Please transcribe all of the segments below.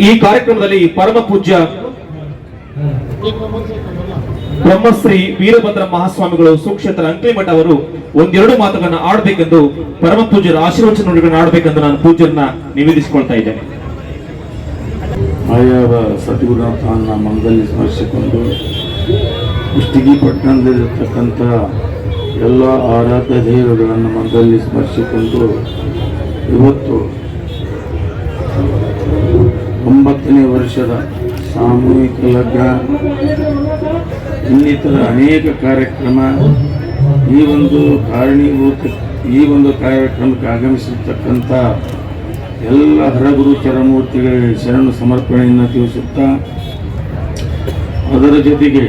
ಈ ಕಾರ್ಯಕ್ರಮದಲ್ಲಿ ಪರಮ ಪೂಜ್ಯ ಬ್ರಹ್ಮಶ್ರೀ ವೀರಭದ್ರ ಮಹಾಸ್ವಾಮಿಗಳು ಸುಕ್ಷೇತ್ರ ಅಂಕಲಿಮಠ ಅವರು ಒಂದೆರಡು ಮಾತುಗಳನ್ನು ಆಡಬೇಕೆಂದು ಪರಮ ಪೂಜ್ಯರ ಆಶೀರ್ವಚನ ಆಡಬೇಕೆಂದು ನಾನು ಪೂಜ್ಯರನ್ನ ನಿವೇದಿಸಿಕೊಳ್ತಾ ಇದ್ದೇನೆ. ಆಯಾವ ಸದ್ಗುರುನಾಥನ ಮನದಲ್ಲಿ ಸ್ಮರಿಸಿಕೊಂಡು ಕುಷ್ಟಗಿ ಪಟ್ಟಣದಲ್ಲಿರ್ತಕ್ಕಂಥ ಎಲ್ಲ ಆರಾಧ್ಯ ದೇವರುಗಳನ್ನು ಮನದಲ್ಲಿ ಸ್ಮರಿಸಿಕೊಂಡು ಇವತ್ತು ಒಂಬತ್ತನೇ ವರ್ಷದ ಸಾಮೂಹಿಕ ಲಗ್ನ. ಇನ್ನಿತರ ಅನೇಕ ಕಾರ್ಯಕ್ರಮ ಈ ಒಂದು ಕಾರಣೀಭೂತ, ಈ ಒಂದು ಕಾರ್ಯಕ್ರಮಕ್ಕೆ ಆಗಮಿಸಿರ್ತಕ್ಕಂಥ ಎಲ್ಲ ಹರಗುರು ಚರಮೂರ್ತಿಗಳಿಗೆ ಶರಣು ಸಮರ್ಪಣೆಯನ್ನು ತಿಳಿಸುತ್ತಾ, ಅದರ ಜೊತೆಗೆ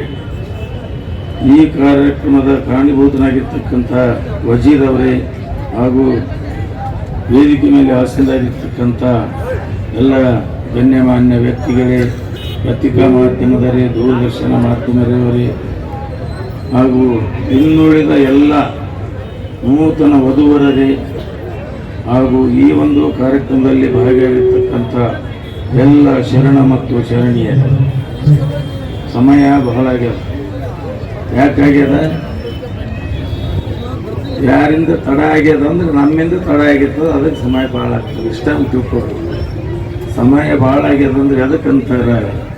ಈ ಕಾರ್ಯಕ್ರಮದ ಕಾರಣೀಭೂತನಾಗಿರ್ತಕ್ಕಂಥ ವಜೀರ್ ಅವರೇ ಹಾಗೂ ವೇದಿಕೆ ಮೇಲೆ ಆಸೀನರಾಗಿರ್ತಕ್ಕಂಥ ಎಲ್ಲ ಗಣ್ಯಮಾನ್ಯ ವ್ಯಕ್ತಿಗಳೇ ಪತ್ರಿಕಾ ಮಾಧ್ಯಮದವರೇ ದೂರದರ್ಶನ ಮಾಧ್ಯಮದವರೇ, ಹಾಗೂ ಇನ್ನುಳಿದ ಎಲ್ಲ ನೂತನ ವಧುವರರೇ, ಹಾಗೂ ಈ ಒಂದು ಕಾರ್ಯಕ್ರಮದಲ್ಲಿ ಭಾಗಿಯಾಗಿರ್ತಕ್ಕಂಥ ಎಲ್ಲ ಶರಣ ಮತ್ತು ಶರಣಿಯ ಸಮಯ ಬಹಳ ಆಗ್ಯದ. ಯಾಕಾಗ್ಯದ ಯಾರಿಂದ ತಡ ಆಗ್ಯದ ಅಂದ್ರೆ ನಮ್ಮಿಂದ ತಡ ಆಗಿರ್ತದೆ, ಅದಕ್ಕೆ ಸಮಯ ಭಾಳ ಆಗ್ತದೆ. ಇಷ್ಟ ತಿಳ್ಕೊಡ್ರಿ ಸಮಯ ಭಾಳ ಆಗ್ಯದ ಅಂದ್ರೆ ಎದಕ್ಕಂತಾರೆ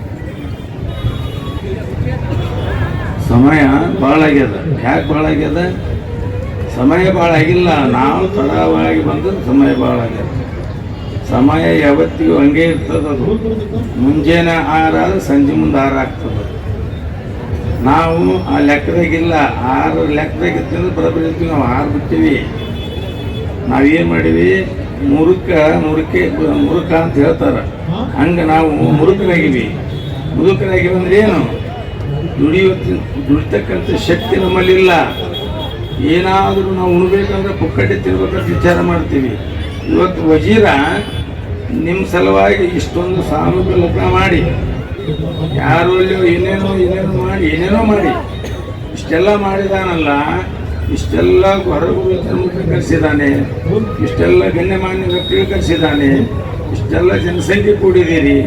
ಸಮಯ ಭಾಳ ಆಗ್ಯದ. ಯಾಕೆ ಭಾಳ ಆಗ್ಯದ? ಸಮಯ ಭಾಳ ಆಗಿಲ್ಲ. ನಾವು ತಡವಾಗಿ ಬಂದ್ರೆ ಸಮಯ ಭಾಳ ಆಗ್ಯದ. ಸಮಯ ಯಾವತ್ತಿಗೂ ಹಂಗೆ ಇರ್ತದೆ ಅದು. ಮುಂಜಾನೆ ಆರ ಸಂಜೆ ಮುಂದೆ ಆರು ಆಗ್ತದೆ. ನಾವು ಆ ಲೆಕ್ಕದಾಗಿಲ್ಲ. ಆರು ಲೆಕ್ಕದಾಗ ಇರ್ತಂದ್ರೆ ಬರೋಬ್ಬರಿ ಇರ್ತೀವಿ. ನಾವು ಆರು ಬಿಡ್ತೀವಿ. ನಾವೇನು ಮಾಡೀವಿ ಮುರುಕ ಮುರುಕೆ ಮುರುಕ ಅಂತ ಹೇಳ್ತಾರೆ. ಹಂಗೆ ನಾವು ಮುರುಕನಾಗಿವಿ ಮುರುಕರಾಗಿವಿ ಅಂದ್ರೆ ಏನು? ದುಡಿಯುವ ದುಡಿತಕ್ಕಂಥ ಶಕ್ತಿ ನಮ್ಮಲ್ಲಿಲ್ಲ. ಏನಾದರೂ ನಾವು ಉಣ್ಬೇಕಂದ್ರೆ ಪುಕ್ಕಟ್ಟೆ ತಿನ್ಬೇಕಂತ ವಿಚಾರ ಮಾಡ್ತೀವಿ. ಇವತ್ತು ವಜೀರ ನಿಮ್ಮ ಸಲುವಾಗಿ ಇಷ್ಟೊಂದು ಸಾಮೂಹಿಕ ಲಗ್ನ ಮಾಡಿ ಯಾರು ಏನೇನೋ ಏನೇನೋ ಮಾಡಿ ಏನೇನೋ ಮಾಡಿ ಇಷ್ಟೆಲ್ಲ ಮಾಡಿದಾನಲ್ಲ ಇಷ್ಟೆಲ್ಲ ಮುಖ್ಯ ಕರೆಸಿದ್ದಾನೆ ಇಷ್ಟೆಲ್ಲ ಗಣ್ಯಮಾನ್ಯ ವ್ಯಕ್ತಿಗಳು ಕರೆಸಿದ್ದಾನೆ ಇಷ್ಟೆಲ್ಲ ಜನಸಂಖ್ಯೆ ಕೂಡಿದ್ದೀರಿ.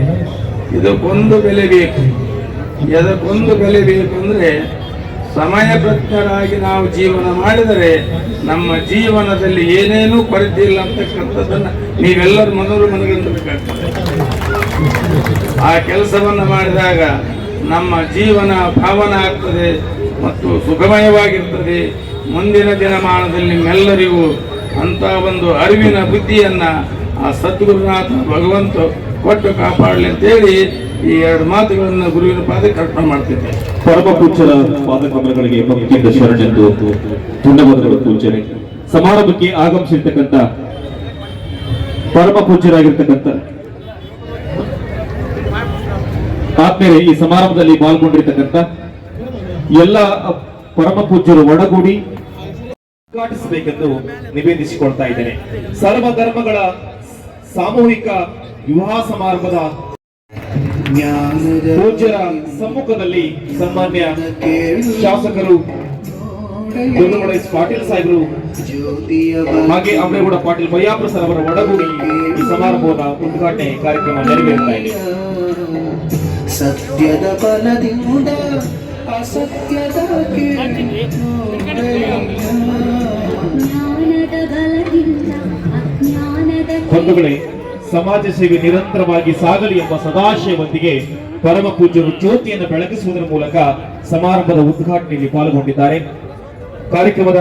ಇದಕ್ಕೊಂದು ಬೆಲೆ ಬೇಕು. ಇದಕ್ಕೊಂದು ಬೆಲೆ ಬೇಕು ಅಂದರೆ ಸಮಯ ಪ್ರಜ್ಞರಾಗಿ ನಾವು ಜೀವನ ಮಾಡಿದರೆ ನಮ್ಮ ಜೀವನದಲ್ಲಿ ಏನೇನೂ ಕೊರತೆ ಇಲ್ಲ ಅಂತಕ್ಕಂಥದ್ದನ್ನು ನೀವೆಲ್ಲರೂ ಮನೋರು ಮನಗಂಡಬೇಕಾಗ್ತದೆ ಆ ಕೆಲಸವನ್ನು ಮಾಡಿದಾಗ ನಮ್ಮ ಜೀವನ ಭಾವನ ಆಗ್ತದೆ ಮತ್ತು ಸುಖಮಯವಾಗಿರ್ತದೆ. ಮುಂದಿನ ದಿನಮಾನದಲ್ಲಿ ನಿಮ್ಮೆಲ್ಲರಿಗೂ ಅಂತ ಒಂದು ಅರಿವಿನ ಬುದ್ಧಿಯನ್ನ ಆ ಸದ್ಗುರುನಾಥ ಭಗವಂತ ಕೊಟ್ಟು ಕಾಪಾಡಲಿ ಅಂತೇಳಿ ಈ ಎರಡು ಮಾತುಗಳನ್ನು ಗುರುವಿನ ಪಾದಕ್ಕೆ ಅರ್ಪಣೆ ಮಾಡ್ತಿದ್ದೆ. ಪರಮ ಪೂಜ್ಯರ ಪಾದಕಮಲಗಳಿಗೆ ಭಕ್ತಿಯಿಂದ ಶರಣೆಂದು ಧನ್ಯವಾದಗಳು ಪೂಜನೆ ಸಮಾರಂಭಕ್ಕೆ ಆಗಮಿಸಿರ್ತಕ್ಕಂಥ ಪರಮ ಪೂಜ್ಯರಾಗಿರ್ತಕ್ಕಂಥ ಆದ್ಮೇಲೆ ಈ ಸಮಾರಂಭದಲ್ಲಿ ಪಾಲ್ಗೊಂಡಿರ್ತಕ್ಕಂಥ ಎಲ್ಲ ಪರಮ ಪೂಜ್ಯರು ಒಡಗೂಡಿ ಉದ್ಘಾಟಿಸಬೇಕೆಂದು ನಿವೇದಿಸಿಕೊಳ್ತಾ ಇದ್ದೇನೆ. ಸರ್ವ ಧರ್ಮಗಳ ಸಾಮೂಹಿಕ ವಿವಾಹ ಸಮಾರಂಭದ ಪೂಜ್ಯರ ಸಮ್ಮುಖದಲ್ಲಿ ಸನ್ಮಾನ್ಯ ಶಾಸಕರು ಪಾಟೀಲ್ ಸಾಹೇಬರು, ಹಾಗೆ ಅಂಬೇಗೌಡ ಪಾಟೀಲ್ ಬಯ್ಯಾಪುರ ಸರ್ ಅವರ ಒಡಗೂಡಿ ಈ ಸಮಾರಂಭದ ಉದ್ಘಾಟನೆ ಕಾರ್ಯಕ್ರಮ ನೆರವೇರುತ್ತಾ ಇದೆ. ಸತ್ಯದ ಬಲದಿಂದ ಅಸತ್ಯದ ಬಂಧುಗಳೇ ಸಮಾಜ ಸೇವೆ ನಿರಂತರವಾಗಿ ಸಾಗಲಿ ಎಂಬ ಸದಾಶಯವೊಂದಿಗೆ ಪರಮ ಪೂಜ್ಯರು ಜ್ಯೋತಿಯನ್ನು ಬೆಳಗಿಸುವುದರ ಮೂಲಕ ಸಮಾರಂಭದ ಉದ್ಘಾಟನೆಯಲ್ಲಿ ಪಾಲ್ಗೊಂಡಿದ್ದಾರೆ. ಕಾರ್ಯಕ್ರಮದ